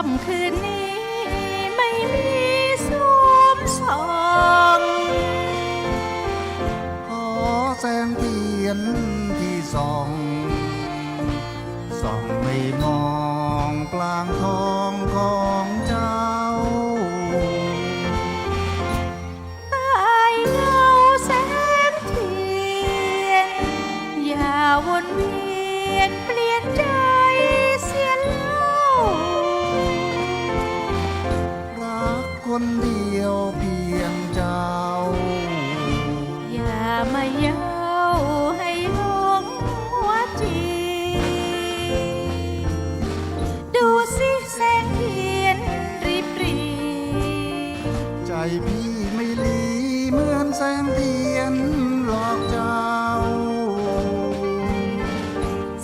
ค่ำคืนนี้ไม่มีสูมสองขอแสงเทียนที่สองส่องไม่มองกลางทองของ ย้าให้หลงหัวจีดูสิแสงเทียนริบรี ใจพี่ไม่หลีเหมือนแสงเทียนหลอกเจ้า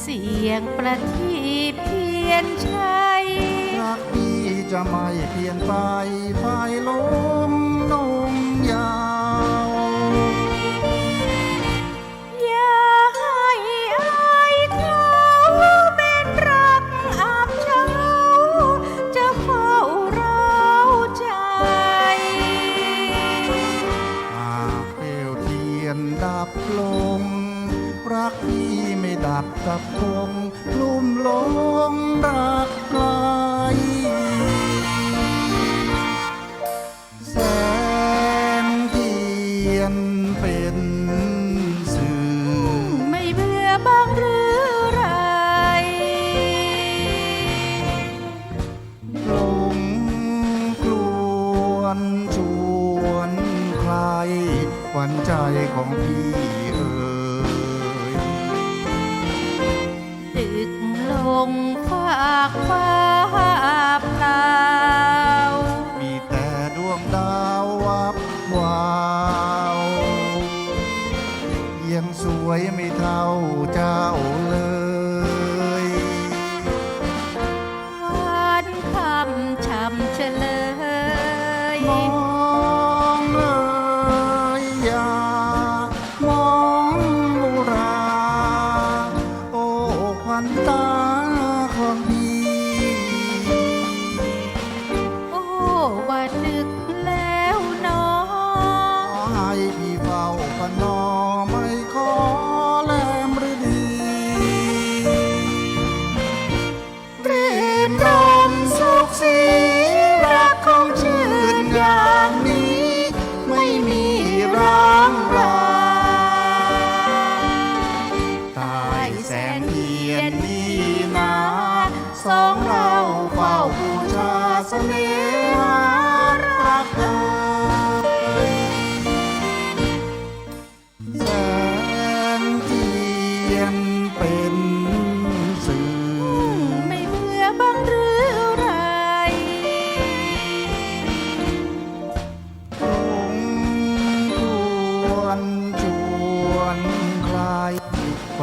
เสียงประทีปเพียนชัยรักพี่จะไม่เปลี่ยนไปฝ่ายลมลง งลุ่มหลงรักไกลแสงเทียนเป็นสื่อ ไม่เบื่อบ้างหรือไร ลงกลวนชวนใครหวันใจของพี่ ดึกลงฝาฟ้าเปล่ามีแต่ดวงดาววาวยังสวยไม่เท่าเจ้า cuando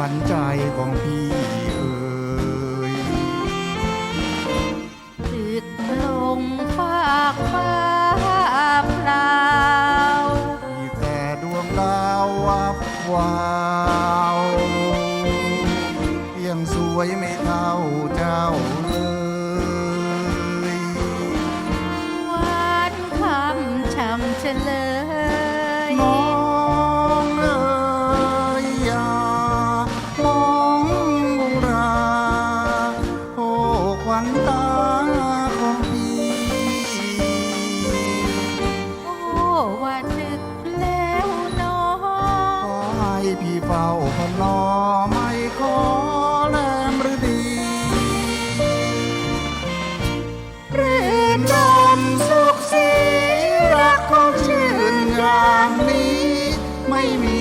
ขวันใจของพี่เออ time.